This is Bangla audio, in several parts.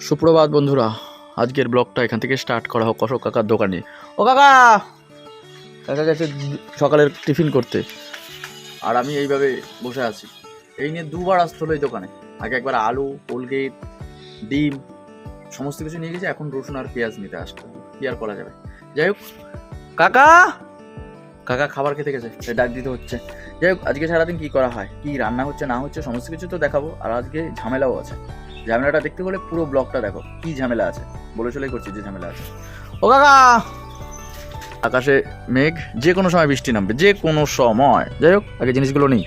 সুপ্রভাত বন্ধুরা, আজকের ব্লগটা এখান থেকে স্টার্ট করা হোক অশোক কাকার দোকানে। ও কাকা! কাকা গেছে সকালের টিফিন করতে। আর আমি এইভাবে বসে আছি। এই নিয়ে দুবার আসতে হলো এই দোকানে। আগে একবার আলু কোলগেট ডিম, সমস্ত কিছু নিয়ে গেছে, এখন রসুন আর পেঁয়াজ নিতে আসতে। কি আর করা যাবে? যাই হোক, কাকা! কাকা খাবার খেতে গেছে সে ডাক দিতে হচ্ছে। যাই হোক, আজকে সারাদিন কি করা হয়? কি রান্না হচ্ছে, না হচ্ছে, সমস্ত কিছু তো দেখাবো। আর আজকে ঝামেলাও আছে। ঝামেলাটা দেখতে হলে পুরো ব্লকটা দেখো কি ঝামেলা আছে? বলে চলেই করছি যে ঝামেলা আছে। ও কাকা! আকাশে মেঘ যে কোনো সময় বৃষ্টি নামবে যে কোনো সময়। যাই হোক আগে জিনিসগুলো নেই।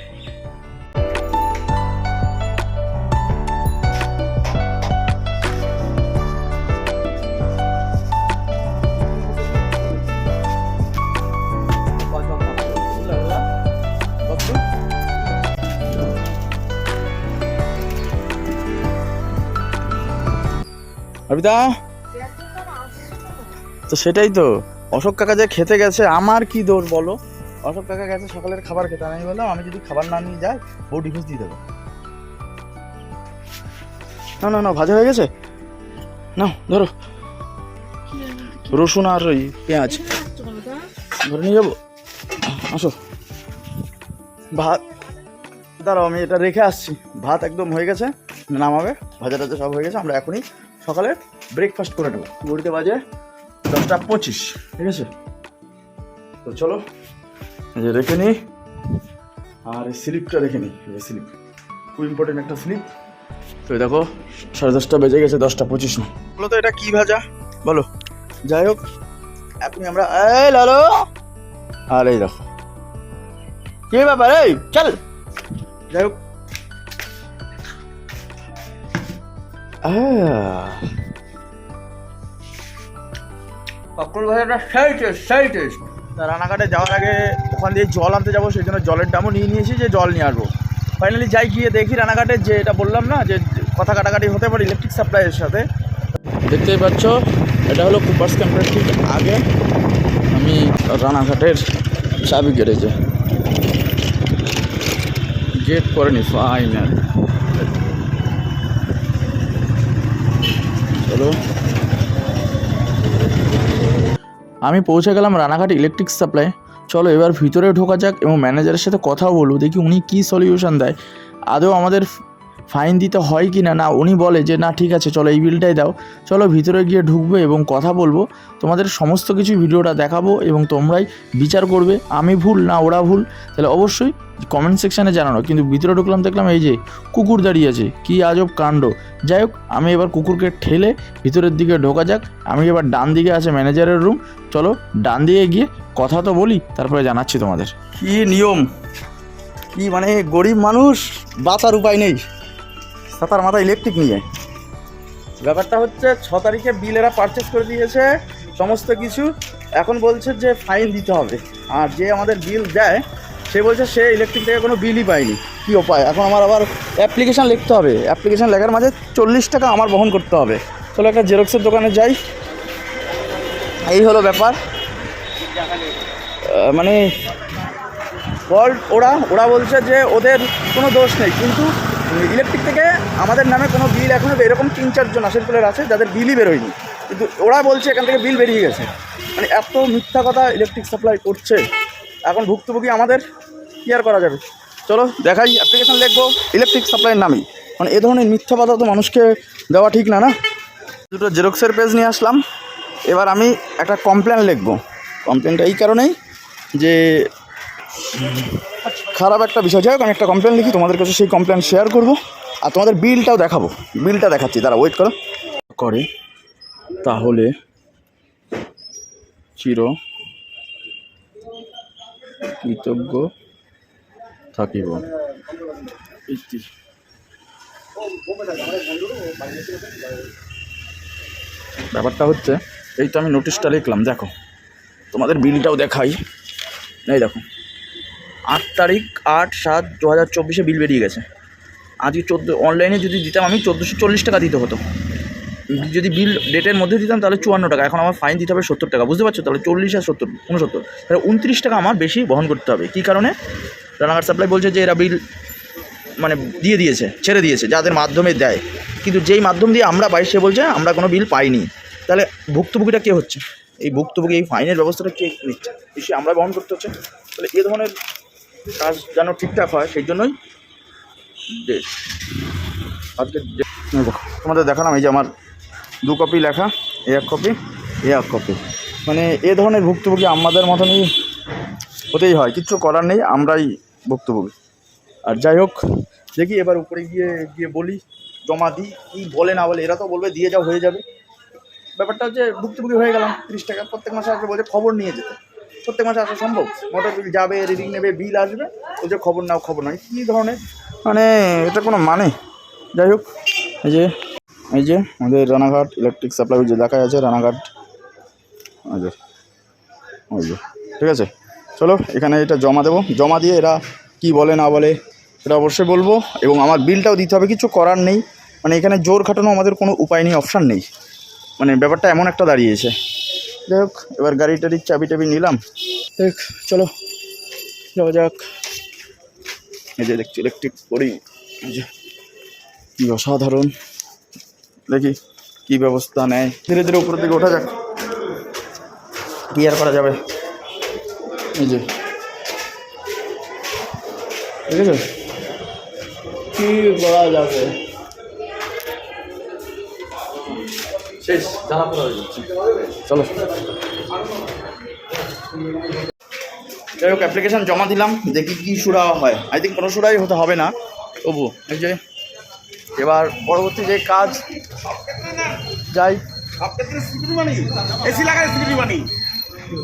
অবিতা তো সেটাই তো। অশোক কাকা যে খেতে গেছে, আমার কি দোষ বলো? অশোক কাকা গেছে, সকালের খাবার খেতে। আমি বললাম, আমি যদি খাবার না নিয়ে যাই বউ ডিভোর্স দিয়ে দেবো। না না না, ভাজা হয়ে গেছে? না ধরো। রসুন আর ওই পেঁয়াজ। ধরে নিয়ে যাব? আসো। ভাত দাঁড়াও, আমি এটা রেখে আসছি। ভাত একদম হয়ে গেছে, নামাবে। ভাজা টাজা সব হয়ে গেছে, আমরা এখনই সকালে ব্রেকফাস্ট করে নেব। ঘুরতে বাজে? দশটা পঁচিশ। ঠিক আছে। তো চলো এই যে রেখে নিই আর এই স্লিপটা রেখে নিই এই স্লিপ খুব ইম্পর্টেন্ট একটা স্লিপ তো দেখো সাড়ে দশটা বেজে গেছে দশটা পঁচিশ না। বলো তো এটা কি ভাজা? বলো। যাই হোক এখনই আমরা এই লালো! আর এই দেখো। কি ব্যাপার? এই চল! যাই হোক কাকুর ভাজাটা সেই টেস্ট সেই টেস্ট রানাঘাটে যাওয়ার আগে ওখান দিয়ে জল আনতে যাব সেই জন্য জলের দামও নিয়ে নিয়েছি যে জল নিয়ে আসব। ফাইনালি যাই গিয়ে দেখি রানাঘাটে যে এটা বললাম না যে কথা কাটাকাটি হতে পারে ইলেকট্রিক সাপ্লাইয়ের সাথে। দেখতেই পাচ্ছ এটা হলো কুপার্স ক্যাম্পের ঠিক আগে। আমি রানাঘাটের চাবি গ্যারেজে গেট করেনি ফাইনাল চলো আমি পৌঁছে গেলাম রানাঘাট ইলেকট্রিক সাপ্লাই চলো এবার ভিতরে ঢোকা যাক এবং ম্যানেজারের সাথে কথাও বলব, দেখি উনি কী সলিউশন দেয়। আদৌ আমাদের ফাইন দিতে হয় কি না না উনি বলে যে, না, ঠিক আছে, চলো এই বিলটাই দাও। চলো ভিতরে গিয়ে ঢুকবে এবং কথা বলব। তোমাদের সমস্ত কিছু ভিডিওটা দেখাবো এবং তোমরাই বিচার করবে, আমি ভুল না ওরা ভুল? তাহলে অবশ্যই কমেন্ট সেকশানে জানানো। কিন্তু ভিতরে ঢুকলাম, দেখলাম এই যে, কুকুর দাঁড়িয়ে আছে, কী আজব কাণ্ড। যাই হোক আমি এবার কুকুরকে ঠেলে ভিতরের দিকে ঢোকা যাক। আমি এবার ডান দিকে আছে ম্যানেজারের রুম। চলো ডান দিকে গিয়ে কথা তো বলি তারপরে জানাচ্ছি তোমাদের। কি নিয়ম? কি মানে গরিব মানুষ বাঁচার উপায় নেই? সাতার মাথা ইলেকট্রিক নিয়ে ব্যাপারটা হচ্ছে ছ তারিখে বিল এরা পারচেস করে দিয়েছে সমস্ত কিছু। এখন বলছে যে ফাইন দিতে হবে। আর যে আমাদের বিল দেয় সে বলছে সে ইলেকট্রিক থেকে কোনো বিলই পায়নি। কী উপায়? এখন আমার আবার অ্যাপ্লিকেশান লিখতে হবে। অ্যাপ্লিকেশান লেখার মাঝে চল্লিশ টাকা আমার বহন করতে হবে। চলো একটা জেরক্সের দোকানে যাই। এই হলো ব্যাপার। মানে ফল্ট ওরা ওরা বলছে যে ওদের কোনো দোষ নেই। কিন্তু ইলেকট্রিক থেকে আমাদের নামে কোনো বিল এখনও এরকম তিন চারজন আশেরকুলের আছে, যাদের বিলই বেরোয়নি। কিন্তু ওরা বলছে এখান থেকে বিল বেরিয়ে গেছে। মানে এত মিথ্যা কথা ইলেকট্রিক সাপ্লাই করছে। এখন ভুক্তভোগী আমাদের কী আর করা যাবে? চলো দেখাই অ্যাপ্লিকেশন লিখব ইলেকট্রিক সাপ্লাইয়ের নামেই। মানে এ ধরনের মিথ্যা কথা তো মানুষকে দেওয়া ঠিক না না? দুটো জেরক্সের পেজ নিয়ে আসলাম। এবার আমি একটা কমপ্লেন লিখব। কমপ্লেনটা এই কারণেই যে, খারাপ একটা বিষয়। যাই হোক, আমি একটা কমপ্লেন লিখি, তোমাদের কাছে সেই কমপ্লেন শেয়ার করব আর তোমাদের বিলটাও দেখাবো। বিলটা দেখাচ্ছি তারা ওয়েট করো। করে, তাহলে চির কৃতজ্ঞ থাকিব। ব্যাপারটা হচ্ছে, এই তো আমি নোটিশটা লিখলাম, দেখো। তোমাদের বিলটাও দেখাই। এই দেখো, আট তারিখ আট সাত দু হাজার চব্বিশে বিল বেরিয়ে গেছে। আজকে চোদ্দ অনলাইনে যদি দিতাম আমি চোদ্দোশো চল্লিশ টাকা দিতে হতো। যদি বিল ডেটের মধ্যে দিতাম তাহলে চুয়ান্ন টাকা। এখন আমার ফাইন দিতে হবে সত্তর টাকা। বুঝতে পারছ? তাহলে চল্লিশ আর সত্তর, উনসত্তর। তাহলে উনত্রিশ টাকা আমার বেশি বহন করতে হবে। কী কারণে? রানাঘাট সাপ্লাই বলছে যে এরা বিল মানে দিয়ে দিয়েছে, ছেড়ে দিয়েছে, যাদের মাধ্যমে দেয়। কিন্তু যেই মাধ্যম দিয়ে আমরা পাই, সে বলছে, আমরা কোনো বিল পাইনি। তাহলে ভুক্তভোগীটা কে হচ্ছে? এই ভুক্তভোগী, এই ফাইনের ব্যবস্থাটা কে নিচ্ছে? বেশি আমরা বহন করতে হচ্ছে। তাহলে এ ধরনের কাজ যেন ঠিকঠাক হয়, সেই জন্যই আজকে তোমাদের দেখালাম, এই যে আমার দু কপি লেখা এ এক কপি এ এক কপি মানে এ ধরনের ভুক্তভোগী আমাদের মতনই হতেই হয়, কিচ্ছু করার নেই, আমরাই ভুক্তভোগী। আর যাই হোক, দেখি এবার উপরে গিয়ে গিয়ে বলি, জমা দিই, কী বলে না বলে, এরা তো বলবে দিয়ে যাও, হয়ে যাবে। ব্যাপারটা হচ্ছে, ভুক্তভোগী হয়ে গেলাম, তিরিশ টাকা। প্রত্যেক মাসে আসবে বলছে, খবর নিয়ে যেতে। প্রত্যেক মাসে আসা সম্ভব। মোটর বিল যাবে রিডিং নেবে বিল আসবে, বলছে খবর নাও, খবর নয় কী ধরনের? মানে এটা কোনো মানে? যাই হোক, এই যে এই যে আমাদের রানাঘাট ইলেকট্রিক সাপ্লাই যে দেখা যাচ্ছে রানাঘাট। ওই ঠিক আছে? চলো, এখানে এটা জমা দেবো। জমা দিয়ে এরা কি বলে, না বলে, এটা অবশ্যই বলব। এবং আমার বিলটাও দিতে হবে, কিছু করার নেই। মানে এখানে জোর খাটানো আমাদের কোনো উপায় নেই অপশান নেই। মানে ব্যাপারটা এমন একটা দাঁড়িয়েছে। যাই হোক, এবার গাড়ি টাড়ির চাবি টাবি নিলাম। দেখ চলো, যাওয়া যাক। এই যে দেখছি ইলেকট্রিক পড়ি এই যে, কি অসাধারণ। দেখি কি ব্যবস্থা নেয়। ধীরে ধীরে উপরের দিকে ওঠা যাক। কি আর করা যাবে? এই যে। ঠিক আছে কি করা যাবে? চলো। যাই হোক অ্যাপ্লিকেশান জমা দিলাম, দেখি কি সুরা হয়। আই থিঙ্ক কোনো সুরাই হতে হবে না। তবু, এই যে এবার পরবর্তী যে কাজ, যাই।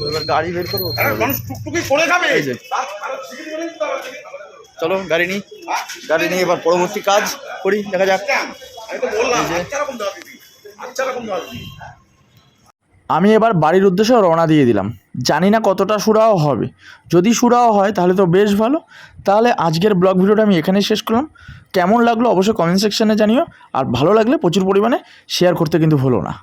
এবার গাড়ি বের করব। চলো, গাড়ি নিই। গাড়ি নিয়ে এবার পরবর্তী কাজ করি, দেখা যাক। আমি এবার বাড়ির উদ্দেশ্যে রওনা দিয়ে দিলাম। জানি না কতটা সুরাও হবে। যদি সুরাও হয়, তাহলে তো বেশ ভালো। তাহলে আজকের ব্লগ ভিডিওটা আমি এখানেই শেষ করলাম। কেমন লাগল অবশ্যই কমেন্ট সেকশানে জানিও। আর ভালো লাগলে প্রচুর পরিমাণে শেয়ার করতে কিন্তু ভুলো না।